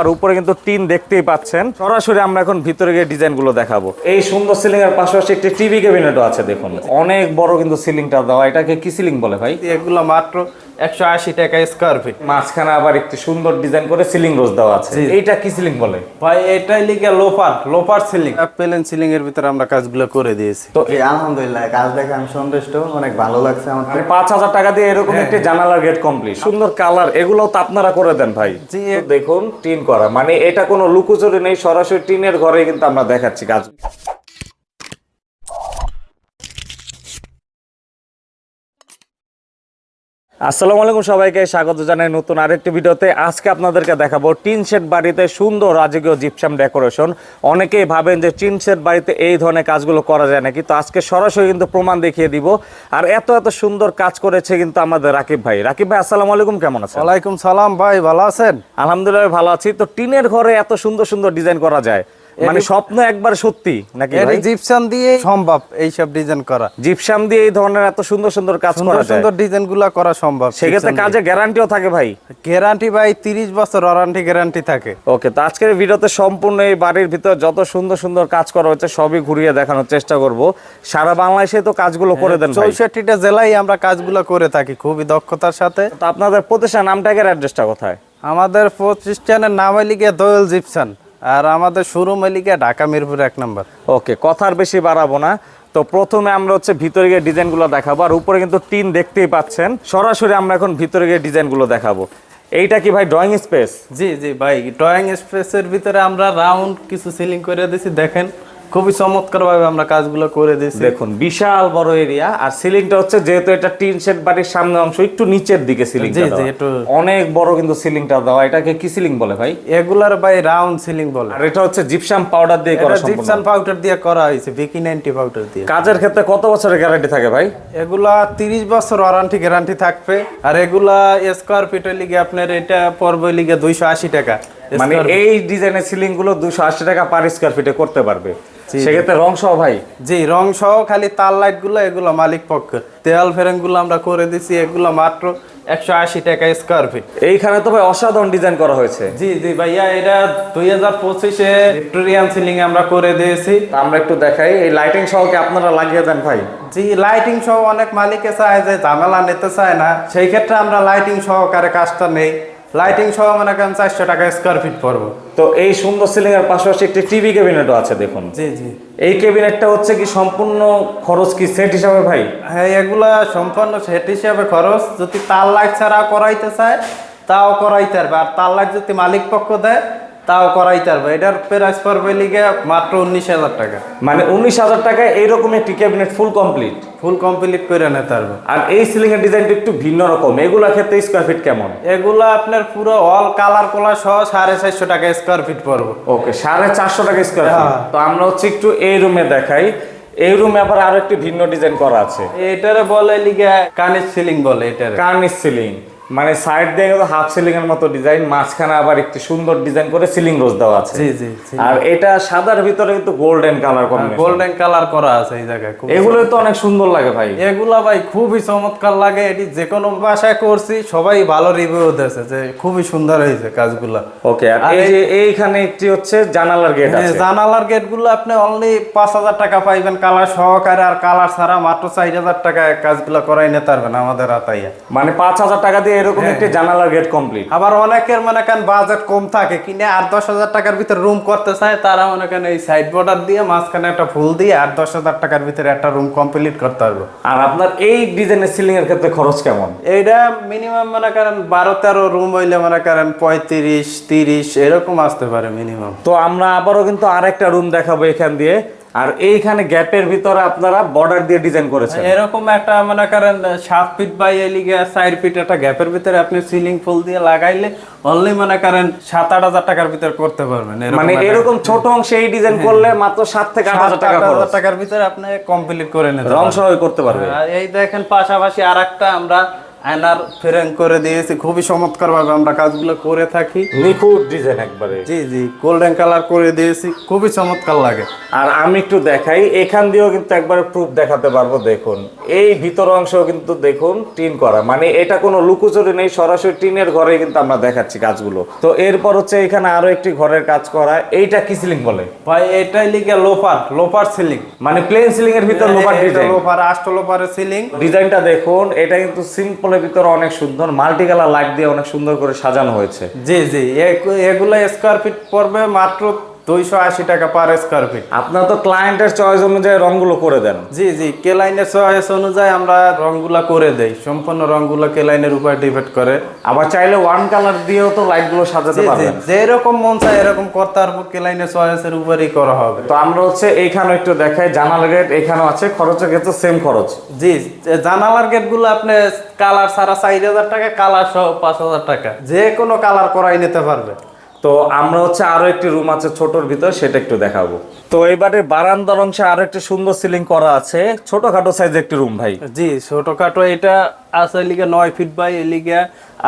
আর উপরে কিন্তু টিন দেখতেই পাচ্ছেন। সরাসরি আমরা এখন ভিতরে গিয়ে ডিজাইনগুলো দেখাবো। এই সুন্দর সিলিং এর পাশাপাশি একটি টিভি ক্যাবিনেটও আছে, দেখুন। অনেক বড় কিন্তু সিলিংটা দেওয়া। এটাকে কি সিলিং বলে ভাই? এগুলো মাত্র একশো আশি টাকা স্কোয়ার ফিট মাঝখানে আবার একটি সুন্দর ডিজাইন করে সিলিং রোজ দেওয়া আছে। এইটা কি সিলিং বলে? ভাই এটাই লিগে লোফার লোফার সিলিং প্লেন সিলিং এর ভিতরে আমরা কাজগুলো করে দিয়েছি। তো আলহামদুলিল্লাহ কাজ দেখে আমি সন্তুষ্ট অনেক ভালো লাগছে আমার মানে পাঁচ হাজার টাকা দিয়ে এরকম একটি জানালার গেট কমপ্লিট সুন্দর কালার এগুলো তো আপনারা করে দেন ভাই। জি, দেখুন টিন করা। মানে এটা কোনো লুকোচুরি নেই সরাসরি টিনের ঘরে কিন্তু আমরা দেখাচ্ছি কাজ। আসসালামু আলাইকুম সবাইকে স্বাগত জানাই নতুন আরেকটি ভিডিওতে। আজকে আপনাদেরকে দেখাবো টিন শেড বাড়িতে সুন্দর রাজকীয় জিপসাম ডেকোরেশন। অনেকেই ভাবেন যে টিন শেড বাড়িতে এই ধরনের কাজগুলো করা যায় নাকি? তো আজকে সরাসরি কিন্তু প্রমাণ দেখিয়ে দিব। আর এত এত সুন্দর কাজ করেছে কিন্তু আমাদের রাকিব ভাই। রাকিব ভাই আসসালামু আলাইকুম কেমন আছেন? ওয়ালাইকুম সালাম ভাই ভালো আছেন? আলহামদুলিল্লাহ ভালো আছি। তো টিনের ঘরে এত সুন্দর সুন্দর ডিজাইন করা যায়। মানে স্বপ্ন একবার সত্যি নাকি ভাই? জিপসান দিয়ে সম্ভব এইসব ডিজাইন করা। জিপসাম দিয়ে এই ধরনের এত সুন্দর সুন্দর কাজ করা যায়? সুন্দর ডিজাইনগুলা করা সম্ভব সেক্ষেত্রে কাজে গ্যারান্টিও থাকে ভাই? গ্যারান্টি ভাই তিরিশ বছর ওয়ারান্টি গ্যারান্টি থাকে। ওকে তো আজকের ভিডিওতে সম্পূর্ণ এই বাড়ির ভিতরে যত সুন্দর সুন্দর কাজ করা হচ্ছে সবই ঘুরিয়ে দেখানোর চেষ্টা করব। সারা বাংলাদেশে তো কাজগুলো করে দেন ভাই। চৌষট্টিটা জেলায় আমরা কাজগুলো করে থাকি খুবই দক্ষতার সাথে। তো আপনাদের প্রতিষ্ঠান নামটাকের অ্যাড্রেসটা কোথায়? আমাদের প্রতিষ্ঠানের নাম লিগে দোয়েল জিপসান আর আমাদের শোরুম মালিকা ঢাকা মিরপুর এক নম্বর। ওকে কথার বেশি বাড়াবো না। তো প্রথমে আমরা হচ্ছে ভিতরে গিয়ে ডিজাইনগুলো দেখাবো আর উপরে কিন্তু টিন দেখতেই পাচ্ছেন। সরাসরি আমরা এখন ভিতরে গিয়ে ডিজাইনগুলো দেখাবো। এইটা কি ভাই ড্রয়িং স্পেস জি জি ভাই ড্রয়িং স্পেসের ভিতরে আমরা রাউন্ড কিছু সিলিং করে দিয়েছি দেখেন। খুবই চমৎকার ভাবে আমরা কাজগুলো করে দিয়েছি। দেখুন বিশাল বড় এরিয়া আর সিলিংটা হচ্ছে যেহেতু এটা টিন শেড বাড়ির সামনে অংশ একটু নিচের দিকে সিলিং অনেক বড় কিন্তু সিলিংটা দেওয়া। এটাকে কি সিলিং বলে ভাই? এগুলার ভাই রাউন্ড সিলিং বলে। আর এটা হচ্ছে জিপসাম পাউডার দিয়ে করা সম্পূর্ণ। জিপসান পাউডার দিয়ে করা হয়েছে বিকি নাইনটি পাউডার দিয়ে। কাজের ক্ষেত্রে কত বছরের গ্যারান্টি থাকে ভাই? এগুলা তিরিশ বছর ওয়ারান্টি গ্যারান্টি থাকবে। আর এগুলা স্কোয়ার ফিটের লিগে আপনার এটা পড়বে লিগে দুইশো আশি টাকা। মানে এই ডিজাইনের সিলিংগুলো দুশো আশি টাকা পার স্কোয়ার ফিটে করতে পারবে। সেক্ষেত্রে রং সহ ভাই? জি রং সহ খালি তার লাইটগুলো এগুলো মালিক পক্ষ। দেওয়াল ফেরেনগুলো আমরা করে দিছি এগুলো মাত্র একশো আশি টাকা স্কোয়ার ফিট এইখানে তো ভাই অসাধারণ ডিজাইন করা হয়েছে। জি জি ভাইয়া এটা দুই হাজার পঁচিশে ভিক্টোরিয়ান সিলিং আমরা করে দিয়েছি। আমরা একটু দেখাই এই লাইটিং সহ কি আপনারা লাগিয়ে দেন ভাই। জি লাইটিং সহ অনেক মালিকে চায় যে ঝামেলা নিতে চায় না। সেই ক্ষেত্রে আমরা লাইটিং সহকারে কাজটা নেই। লাইটিং সহ মনে করেন চারশো টাকা স্কোয়ার ফিট পড়ব। তো এই সুন্দর সিলিং এর পাশাপাশি একটি টিভি ক্যাবিনেটও আছে দেখুন। জি জি। এই ক্যাবিনেটটা হচ্ছে কি সম্পূর্ণ খরচ কি সেট হিসাবে ভাই? হ্যাঁ এগুলা সম্পূর্ণ সেট হিসাবে খরচ। যদি তার লাইট ছাড়া করাইতে চায় তাও করাইতে পারবে। আর তার লাইট যদি মালিক পক্ষ দেয় তাও করাইতে পারবে। এটার প্রাইস পড়বে লিগে মাত্র উনিশ হাজার টাকা। মানে উনিশ হাজার টাকায় এইরকম একটি cabinet full complete full complete করে নিতে পারবে। আর এই সিলিং এর ডিজাইনটা একটু ভিন্ন রকম। এগুলা ক্ষেত্রে স্কোয়ার ফিট কেমন? এগুলা আপনার পুরো অল কালার কোলা সহ সাড়ে চারশো টাকা স্কোয়ার ফিট পড়বে। ওকে সাড়ে চারশো টাকা স্কোয়ার ফিট। তো আমরা হচ্ছে একটু এই রুমে দেখাই। এই রুমে আবার আরও একটি ভিন্ন ডিজাইন করা আছে। এটারে বলে লিগে কানিস সিলিং বলে এটারে। কার্নিশ সিলিং মানে সাইড দিয়ে কিন্তু হাফ সিলিং এর মতো ডিজাইন মাঝখানে আবার একটি সুন্দর ডিজাইন করে সিলিং রোজ দেওয়া আছে। জি জি আর এটা সাদার ভিতরে কিন্তু golden colour combination golden colour করা আছে এই জায়গায় এগুলো তো অনেক সুন্দর লাগে ভাই। এগুলা ভাই খুবই চমৎকার লাগে এটি যে কোনো বাসায় করছি সবাই ভালো রিভিউ দিয়েছে যে খুবই সুন্দর হয়েছে কাজগুলা। ওকে আর এই যে এইখানে একটি হচ্ছে জানালার গেট আছে। জানালার গেটগুলো আপনি অনলি পাঁচ হাজার টাকা পাইবেন কালার সহকারে আর কালার ছাড়া মাত্র চার হাজার টাকায় কাজগুলো করাই নিতে পারবেন আমাদের আতাইয়া। মানে পাঁচ হাজার টাকা দিয়ে এরকম হ্যাঁ। একটি জানালার গেট কমপ্লিট আবার অনেকের মনে করেন বাজেট কম থাকে কিনে আট দশ হাজার টাকার ভিতরে রুম করতে চায় তারা মনে করেন এই সাইড বর্ডার দিয়ে মাঝখানে একটা ফুল দিয়ে আট দশ হাজার টাকার ভিতরে একটা রুম কমপ্লিট করতে পারব। আর আপনার এই ডিজাইনের সিলিং এর ক্ষেত্রে খরচ কেমন? এইটা মিনিমাম মনে করেন বারো তেরো রুম হইলে মনে করেন পঁয়ত্রিশ তিরিশ এরকম আসতে পারে মিনিমাম তো আমরা আবারও কিন্তু আরেকটা রুম দেখাবো এখান দিয়ে। আর এইখানে গ্যাপের ভিতরে আপনারা বর্ডার দিয়ে ডিজাইন করেছেন। এরকম একটা মনে করেন সাত ফিট বাই এলিগে চার ফিট একটা গ্যাপের ভিতরে আপনি সিলিং ফুল দিয়ে লাগাইলে অনলি মনে করেন সাত আট হাজার টাকার ভিতরে করতে পারবেন। মানে এরকম ছোট অংশে এই ডিজাইন করলে মাত্র সাত থেকে আট হাজার টাকা হাজার টাকার ভিতরে আপনি কমপ্লিট করে নিতে রং। সহ করতে পারবেন আর এই দেখেন পাশাপাশি আর একটা আমরা আয়নার ফ্রেম করে দিয়েছি। খুবই চমৎকার ভাবে আমরা কাজগুলো করে থাকি। নিখুঁত ডিজাইন একবারে। জি জি গোল্ডেন কালার করে দিয়েছি। খুবই চমৎকার লাগে। আর আমি একটু দেখাই এখান দিয়েও কিন্তু একবারে প্রুফ দেখাতে পারব দেখুন। এই ভিতর অংশ কিন্তু দেখুন টিন করা। মানে এটা কোনো লুকোচুরি নেই সরাসরি টিনের ঘরে কিন্তু আমরা দেখাচ্ছি কাজগুলো। তো এরপর হচ্ছে এখানে আরও একটি ঘরের কাজ করা। এইটা কি সিলিং বলে? ভাই এটাই লিখে লোপার লোপার সিলিং মানে প্লেন সিলিং এর ভিতর লোপার ডিজাইন লোপার আষ্ট লোপারের সিলিং ডিজাইনটা দেখুন এটা কিন্তু সিম্পলের ভিতরে অনেক সুন্দর মাল্টি কালার লাইট দিয়ে অনেক সুন্দর করে সাজানো হয়েছে। জি জি। এগুলো স্কোয়ার ফিট পড়বে মাত্র দুইশো আশি টাকা পার স্কোয়ার ফিট আপনার তো ক্লায়েন্টের চয়েস অনুযায়ী রংগুলো করে দেন। জি জি কে চয়েস অনুযায়ী আমরা রংগুলা করে দেই। সম্পূর্ণ রংগুলো কে উপর ডিপেন্ড করে। আবার চাইলে ওয়ান কালার দিয়েও তো লাইটগুলো সাজাতে পারবেন। যেরকম মন চায় এরকম করতে পারব কে চয়েসের উপরই করা হবে। তো আমরা হচ্ছে এইখানে একটু দেখাই জানালা গেট এখানেও আছে খরচের ক্ষেত্রে সেম খরচ। জি জানালার গেটগুলো আপনি কালার সারা চার হাজার টাকা কালার সহ পাঁচ হাজার টাকা। যে কোনো কালার করাই নিতে পারবে। তো আমরা হচ্ছে আরও একটি রুম আছে ছোটর ভিতর, সেটা একটু দেখাবো। তো এবারে বারান্দার অংশে আরও একটি সুন্দর সিলিং করা আছে। ছোটখাটো সাইজের একটি রুম ভাই। জি, ছোটখাটো এটা আছে এলিগা নয় ফিট বাই এলিগা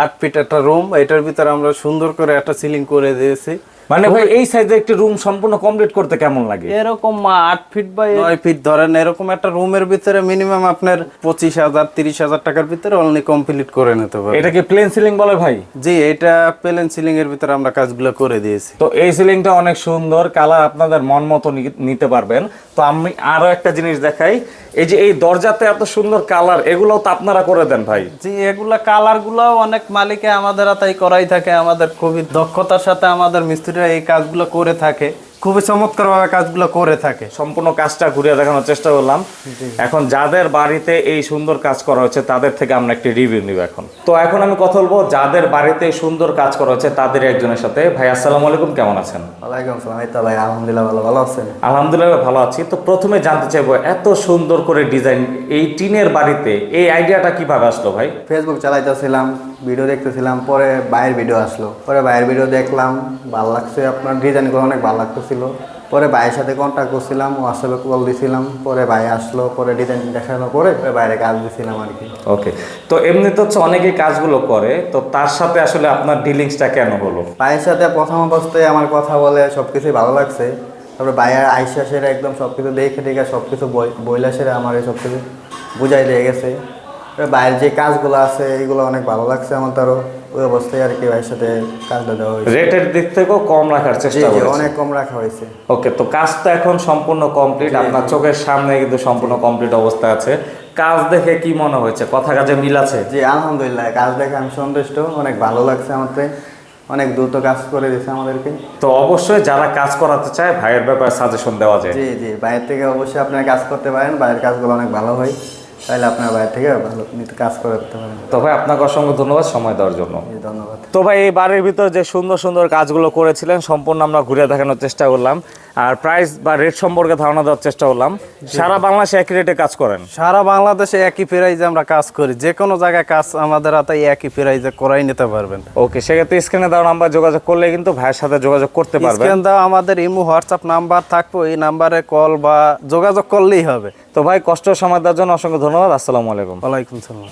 আট ফিট একটা রুম এটার ভিতরে আমরা সুন্দর করে একটা সিলিং করে দিয়েছি। মানে ভাই এই সাইজের একটি রুম সম্পূর্ণ কমপ্লিট করতে কেমন লাগে? এরকম আট ফিট বাই নয় ফিট ধরেন এরকম একটা রুমের ভিতরে মিনিমাম আপনার পঁচিশ হাজার তিরিশ হাজার টাকার ভিতরে অনলি কমপ্লিট করে নিতে পারবে এটা কি প্লেন সিলিং বলে ভাই? জি এটা প্লেন সিলিং এর ভিতরে আমরা কাজগুলো করে দিয়েছি। তো এই সিলিংটা অনেক সুন্দর কালার আপনাদের মন মতো নিতে পারবেন। তো আমি আরও একটা জিনিস দেখাই এই যে এই দরজাতে এত সুন্দর কালার এগুলোও তো আপনারা করে দেন ভাই। জি এগুলা কালার গুলাও অনেক মালিকে আমাদের হাতেই করাই থাকে আমাদের খুবই দক্ষতার সাথে আমাদের মিস্ত্রিরা এই কাজগুলো করে থাকে। খুবই চমৎকার ভাবে কাজগুলো করে থাকে। সম্পূর্ণ কাজটা ঘুরিয়ে দেখানোর চেষ্টা করলাম। এখন যাদের বাড়িতে এই সুন্দর কাজ করা হচ্ছে তাদের থেকে আমরা একটি রিভিউ নিব এখন। তো এখন আমি কথা বলব যাদের বাড়িতে সুন্দর কাজ করা হচ্ছে তাদের একজনের সাথে। ভাই আসসালামু আলাইকুম কেমন আছেন? ওয়ালাইকুম আসসালাম এই তো ভাই আলহামদুলিল্লাহ ভালো ভালো আছেন? আলহামদুলিল্লাহ ভালো আছি। তো প্রথমে জানতে চাইব এত সুন্দর করে ডিজাইন এই টিনের বাড়িতে এই আইডিয়াটা কীভাবে আসলো ভাই? ফেসবুক চালাইতেছিলাম ভিডিও দেখতেছিলাম পরে বাইরের ভিডিও আসলো। পরে বাইরের ভিডিও দেখলাম ভালো লাগছে আপনার ডিজাইনগুলো অনেক ভালো লাগতেছিল। পরে ভাইয়ের সাথে কন্ট্যাক্ট করছিলাম হোয়াটসঅ্যাপে কল দিছিলাম পরে ভাই আসলো পরে ডিজাইন দেখানোর পরে পরে বাইরে কাজ দিছিলাম আর কি। ওকে তো এমনিতে হচ্ছে অনেকেই কাজগুলো করে তো তার সাথে আসলে আপনার ডিলিংসটা কেন হলো? ভাইয়ের সাথে প্রথম অবস্থায় আমার কথা বলে সব কিছুই ভালো লাগছে। তারপরে ভাইয়ের আইসা সেরে একদম সব কিছু দেখে দেখে সব কিছু বইলা সেরে আমার সব কিছু বুঝাই দিয়ে গেছে। বাইরের যে কাজগুলো আছে এইগুলো অনেক ভালো লাগছে আমার তারও। ওই অবস্থায় আর কি ভাইয়ের সাথে কাজটা দেওয়া হয়েছে। রেটের দিক থেকেও কম রাখার চেষ্টা করেছে। অনেক কম রাখা হয়েছে। ওকে তো কাজ তো এখন সম্পূর্ণ কমপ্লিট আপনার চোখের সামনে কিন্তু সম্পূর্ণ কমপ্লিট অবস্থা আছে। কাজ দেখে কি মনে হয়েছে? কথা কাজে মিল আছে? জি আলহামদুলিল্লাহ কাজ দেখে আমি সন্তুষ্ট। অনেক ভালো লাগছে আমাকে অনেক দ্রুত কাজ করে দিয়েছে আমাদেরকে। তো অবশ্যই যারা কাজ করাতে চায় ভাইয়ের ব্যাপারে সাজেশন দেওয়া যায়। জি জি বাইরে থেকে অবশ্যই আপনারা কাজ করতে পারেন। বাইরের কাজগুলো অনেক ভালো হয়। তাহলে আপনার বাইরে থেকে ভালো নিতে কাজ করতে পারেন। তো ভাই আপনাকে অসংখ্য ধন্যবাদ সময় দেওয়ার জন্য। ধন্যবাদ। তো ভাই এই বাড়ির ভিতর যে সুন্দর সুন্দর কাজগুলো করেছিলেন সম্পূর্ণ আমরা ঘুরে দেখানোর চেষ্টা করলাম। আর প্রাইস বা রেট সম্পর্কে ধারণা দেওয়ার চেষ্টা করলাম। সারা বাংলাদেশে একই রেটে কাজ করেন? সারা বাংলাদেশে একই প্রাইজে আমরা কাজ করি। যে কোনো জায়গায় কাজ আমাদের হাতে একই প্রাইজে করাই নিতে পারবেন। ওকে সেক্ষেত্রে স্ক্রিনে দেওয়া নাম্বার যোগাযোগ করলে কিন্তু ভাইয়ের সাথে যোগাযোগ করতে পারবেন। স্ক্রিন দাও আমাদের ইমো হোয়াটসঅ্যাপ নাম্বার থাকব এই নাম্বারে কল বা যোগাযোগ করলেই হবে। তো ভাই কষ্ট সময় দেওয়ার জন্য অসংখ্য ধন্যবাদ। আসসালামু আলাইকুম। ওয়ালাইকুম সালাম।